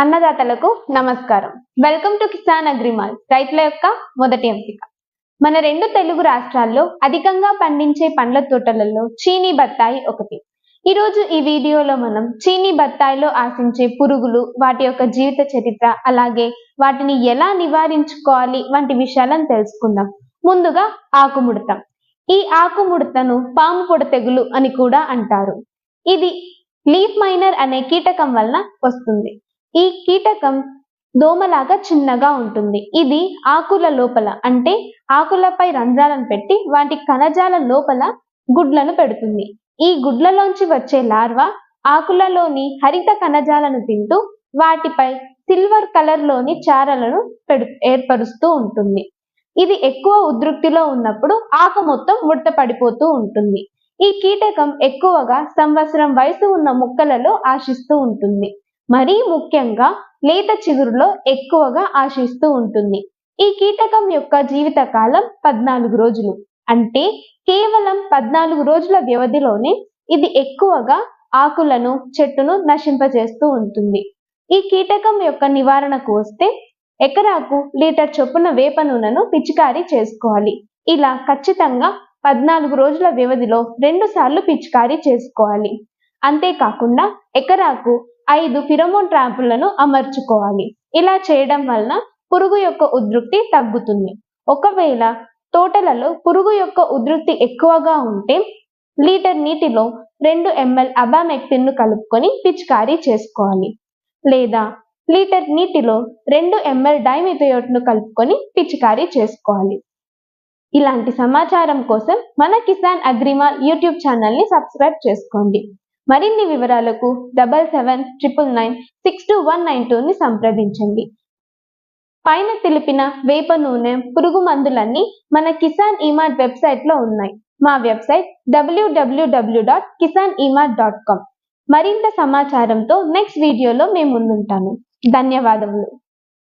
అన్నదాతలకు నమస్కారం. Welcome to Kisan agri mall రైతుల యొక్క మొదటి ఎంపిక. మన రెండు తెలుగు రాష్ట్రాల్లో అధికంగా పండించే పండ్ల తోటలలో చీనీ బత్తాయి ఒకటి. ఈరోజు ఈ వీడియోలో మనం చీనీ బత్తాయిలో ఆశించే పురుగులు వాటి యొక్క జీవిత చరిత్ర అలాగే వాటిని ఎలా నివారించుకోవాలి వంటి విషయాలను తెలుసుకుందాం. ముందుగా ఆకుముడత. ఈ ఆకుముడతను పాము పొడ తెగులు అని కూడా అంటారు. ఇది లీఫ్ మైనర్ అనే కీటకం వలన వస్తుంది. ఈ కీటకం దోమలాగా చిన్నగా ఉంటుంది. ఇది ఆకుల లోపల అంటే ఆకులపై రంధ్రాలను పెట్టి వాటి కణజాల లోపల గుడ్లను పెడుతుంది. ఈ గుడ్లలోంచి వచ్చే లార్వా ఆకులలోని హరిత కణజాలను తింటూ వాటిపై సిల్వర్ కలర్లోని చారలను పెడు ఏర్పరుస్తూ ఉంటుంది. ఇది ఎక్కువ ఉధృతిలో ఉన్నప్పుడు ఆకు మొత్తం ముడత పడిపోతూ ఉంటుంది. ఈ కీటకం ఎక్కువగా సంవత్సరం వయసు ఉన్న మొక్కలలో ఆశిస్తూ ఉంటుంది. మరీ ముఖ్యంగా లేత చిగురులో ఎక్కువగా ఆశిస్తూ ఉంటుంది. ఈ కీటకం యొక్క జీవితకాలం పద్నాలుగు రోజులు. అంటే కేవలం పద్నాలుగు రోజుల వ్యవధిలోనే ఇది ఎక్కువగా ఆకులను చెట్టును నశింపజేస్తూ ఉంటుంది. ఈ కీటకం యొక్క నివారణకు వస్తే ఎకరాకు లీటర్ చొప్పున వేప నూనెను పిచికారీ చేసుకోవాలి. ఇలా ఖచ్చితంగా పద్నాలుగు రోజుల వ్యవధిలో రెండు సార్లు పిచికారీ చేసుకోవాలి. అంతేకాకుండా ఎకరాకు ఐదు ఫిరమోన్ ట్రాంపులను అమర్చుకోవాలి. ఇలా చేయడం వలన పురుగు యొక్క ఉధృతి తగ్గుతుంది. ఒకవేళ తోటలలో పురుగు యొక్క ఉధృతి ఎక్కువగా ఉంటే లీటర్ నీటిలో రెండు ఎంఎల్ అబామెక్టిన్ను కలుపుకొని పిచికారీ చేసుకోవాలి. లేదా లీటర్ నీటిలో రెండు ఎంఎల్ డైమిథయోట్ను కలుపుకొని పిచికారీ చేసుకోవాలి. ఇలాంటి సమాచారం కోసం మన కిసాన్ అగ్రిమాల్ యూట్యూబ్ ఛానల్ని సబ్స్క్రైబ్ చేసుకోండి. మరిన్ని వివరాలకు double seven triple nine six two one nine టూని సంప్రదించండి. పైన తెలిపిన వేప నూనె పురుగు మందులన్నీ మన కిసాన్ ఈమార్ట్ వెబ్సైట్లో ఉన్నాయి. మా website WWW dot Kisan eMart dot com. మరింత సమాచారంతో నెక్స్ట్ వీడియోలో మేము ముందుంటాను ధన్యవాదములు.